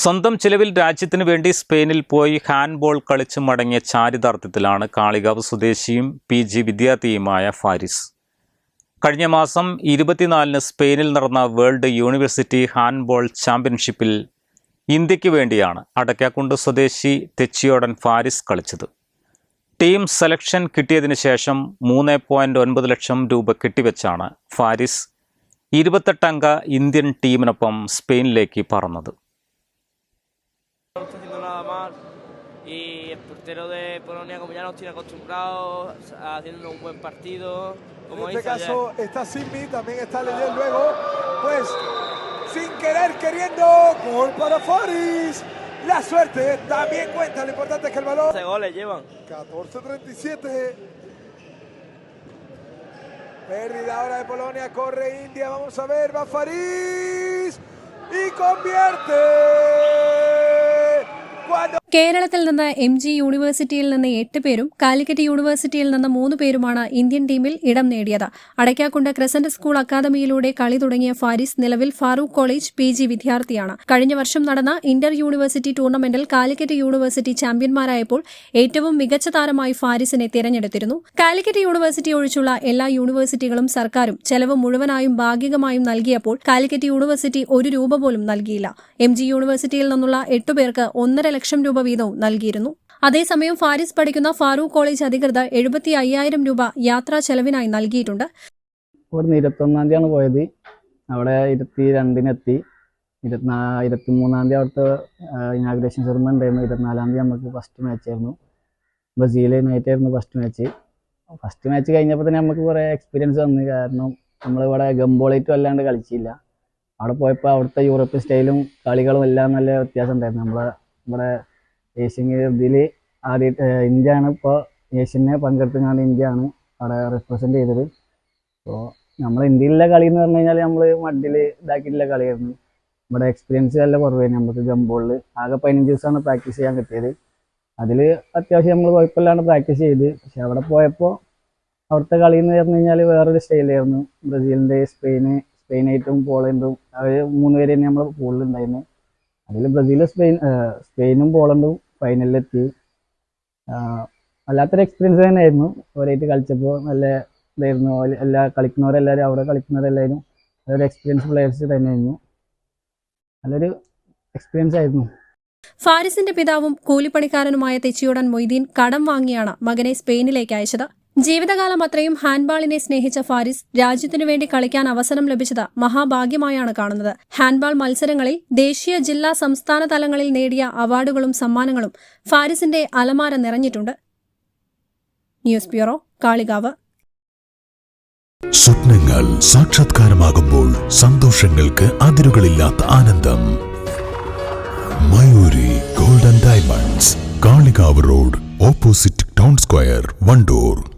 സ്വന്തം ചിലവിൽ രാജ്യത്തിനു വേണ്ടി സ്പെയിനിൽ പോയി ഹാൻഡ്ബോൾ കളിച്ച് മടങ്ങിയ ചാരിതാർത്ഥ്യത്തിലാണ് കാളികാവ് സ്വദേശിയും പി ജി വിദ്യാർത്ഥിയുമായ ഫാരിസ്. കഴിഞ്ഞ മാസം ഇരുപത്തിനാലിന് സ്പെയിനിൽ നടന്ന വേൾഡ് യൂണിവേഴ്സിറ്റി ഹാൻഡ്ബോൾ ചാമ്പ്യൻഷിപ്പിൽ ഇന്ത്യയ്ക്ക് വേണ്ടിയാണ് അടയ്ക്കാക്കുണ്ട് സ്വദേശി തെച്ചിയോടൻ ഫാരിസ് കളിച്ചത്. ടീം സെലക്ഷൻ കിട്ടിയതിന് ശേഷം മൂന്ന് പോയിന്റ് ഒൻപത് ലക്ഷം രൂപ കെട്ടിവെച്ചാണ് ഫാരിസ് ഇരുപത്തെട്ടംഗ ഇന്ത്യൻ ടീമിനൊപ്പം സ്പെയിനിലേക്ക് പറന്നത്. Portero de Polonia como ya nos tiene acostumbrados haciendo un buen partido como en este caso ayer. está Simi, también está Leyel luego. Pues sin querer queriendo, gol para Faris. La suerte también cuenta, lo importante es que el balón. 11 goles llevan 14-37. Pérdida ahora de Polonia, corre India, vamos a ver, va Faris y convierte. കേരളത്തിൽ നിന്ന് M G യൂണിവേഴ്സിറ്റിയിൽ നിന്ന് എട്ട് പേരും കാലിക്കറ്റ് യൂണിവേഴ്സിറ്റിയിൽ നിന്ന് മൂന്ന് പേരുമാണ് Indian ടീമിൽ ഇടം നേടിയത്. അടയ്ക്കാക്കുണ്ട് ക്രസന്റ് സ്കൂൾ അക്കാദമിയിലൂടെ കളി തുടങ്ങിയ ഫാരിസ് നിലവിൽ ഫാറൂഖ് കോളേജ് പി ജി വിദ്യാർത്ഥിയാണ്. കഴിഞ്ഞ വർഷം നടന്ന ഇന്റർ യൂണിവേഴ്സിറ്റി ടൂർണമെന്റിൽ കാലിക്കറ്റ് യൂണിവേഴ്സിറ്റി ചാമ്പ്യന്മാരായപ്പോൾ ഏറ്റവും മികച്ച താരമായി ഫാരിസിനെ തിരഞ്ഞെടുത്തിരുന്നു. കാലിക്കറ്റ് യൂണിവേഴ്സിറ്റി ഒഴിച്ചുള്ള എല്ലാ യൂണിവേഴ്സിറ്റികളും സർക്കാരും ചെലവ് മുഴുവനായും ഭാഗികമായും നൽകിയപ്പോൾ കാലിക്കറ്റ് യൂണിവേഴ്സിറ്റി ഒരു രൂപ പോലും നൽകിയില്ല. എം ജി യൂണിവേഴ്സിറ്റിയിൽ നിന്നുള്ള എട്ടുപേർക്ക് ഒന്നര ലക്ഷം രൂപ വീതവും നൽകിയിരുന്നു. അതേസമയം ഫാരിസ് പഠിക്കുന്ന ഫാറൂഖ് കോളേജ് അധികൃതർ എഴുപത്തി അയ്യായിരം രൂപ യാത്രാ ചെലവിനായി നൽകിയിട്ടുണ്ട്. ഇവിടുന്ന് ഇരുപത്തൊന്നാം തീയതിയാണ് പോയത്. അവിടെ ഇരുപത്തി രണ്ടിനെത്തി ഇരുപത്തിനാ ഇരുപത്തി മൂന്നാം തീയതി അവിടുത്തെ ഇനാഗ്രേഷൻ സെറിമണി ഉണ്ടായിരുന്നു. ഇരുപത്തിനാലാം തീയതി നമുക്ക് ഫസ്റ്റ് മാച്ച് ആയിരുന്നു. ബ്രസീലിനായിട്ടായിരുന്നു ആയിരുന്നു ഫസ്റ്റ് മാച്ച് ഫസ്റ്റ് മാച്ച് കഴിഞ്ഞപ്പോൾ തന്നെ നമുക്ക് കുറേ എക്സ്പീരിയൻസ് വന്നു. കാരണം നമ്മളിവിടെ ഗംബോളേറ്റും അല്ലാണ്ട് കളിച്ചില്ല. അവിടെ പോയപ്പോൾ അവിടുത്തെ യൂറോപ്യൻ സ്റ്റൈലും കളികളും എല്ലാം നല്ല വ്യത്യാസം ഉണ്ടായിരുന്നു. നമ്മളെ ഇവിടെ ഏഷ്യൻ ഇതിൽ ആദ്യം ആണ് ഇപ്പോൾ ഏഷ്യനെ പങ്കെടുത്തുകൊണ്ട് ഇന്ത്യയാണ് അവിടെ റെപ്രസെന്റ് ചെയ്തത്. അപ്പോൾ നമ്മൾ ഇന്ത്യയിലെ കളി എന്ന് പറഞ്ഞു കഴിഞ്ഞാൽ നമ്മൾ മഡിൽ ഇതാക്കിയിട്ടുള്ള കളിയായിരുന്നു. നമ്മുടെ എക്സ്പീരിയൻസ് നല്ല കുറവായിരുന്നു നമുക്ക് ഗംബോളിൽ ആകെ പതിനഞ്ച് ദിവസമാണ് പ്രാക്ടീസ് ചെയ്യാൻ കിട്ടിയത്. അതിൽ അത്യാവശ്യം നമ്മൾ കുഴപ്പമില്ലാണ്ട് പ്രാക്ടീസ് ചെയ്ത്. പക്ഷെ അവിടെ പോയപ്പോൾ അവിടുത്തെ കളി എന്ന് പറഞ്ഞു കഴിഞ്ഞാൽ വേറൊരു സ്റ്റൈലായിരുന്നു ബ്രസീലിന്റെ സ്പെയിന് സ്പെയിനായിട്ടും പോളണ്ടും. അവർ മൂന്ന് പേര് തന്നെ നമ്മൾ പൂളിലുണ്ടായിരുന്നു അതിൽ ബ്രസീൽ സ്പെയിൻ സ്പെയിനും പോളണ്ടും ഫൈനലിലെത്തി വല്ലാത്തൊരു എക്സ്പീരിയൻസ് തന്നെയായിരുന്നു. അവരായിട്ട് കളിച്ചപ്പോൾ നല്ല ഇതായിരുന്നു. എല്ലാ കളിക്കുന്നവരെല്ലാവരും അവിടെ കളിക്കുന്നവരെല്ലാവരും അതൊരു എക്സ്പീരിയൻസ് പ്ലെയേഴ്സ് തന്നെയായിരുന്നു. നല്ലൊരു എക്സ്പീരിയൻസ് ആയിരുന്നു. ഫാരിസിന്റെ പിതാവും കൂലിപ്പണിക്കാരനുമായ തെച്ചിയോടൻ മൊയ്തീൻ കടം വാങ്ങിയാണ് മകനെ സ്പെയിനിലേക്ക് അയച്ചത്. ജീവിതകാലം അത്രയും ഹാൻഡ്ബാളിനെ സ്നേഹിച്ച ഫാരിസ് രാജ്യത്തിനു വേണ്ടി കളിക്കാൻ അവസരം ലഭിച്ചത് മഹാഭാഗ്യമായാണ് കാണുന്നത്. ഹാൻഡ്ബാൾ മത്സരങ്ങളിൽ ദേശീയ ജില്ലാ സംസ്ഥാന തലങ്ങളിൽ നേടിയ അവാർഡുകളും സമ്മാനങ്ങളും ഫാരിസിന്റെ അലമാര നിറഞ്ഞിട്ടുണ്ട്. News bureau Kalikavu. സ്വപ്നങ്ങൾ സാക്ഷാത്കാരമാകുമ്പോൾ സന്തോഷങ്ങൾക്ക് അതിരുകളില്ലാത്ത ആനന്ദം. Mayoori golden diamonds Kalikavu road opposite town square Wandoor.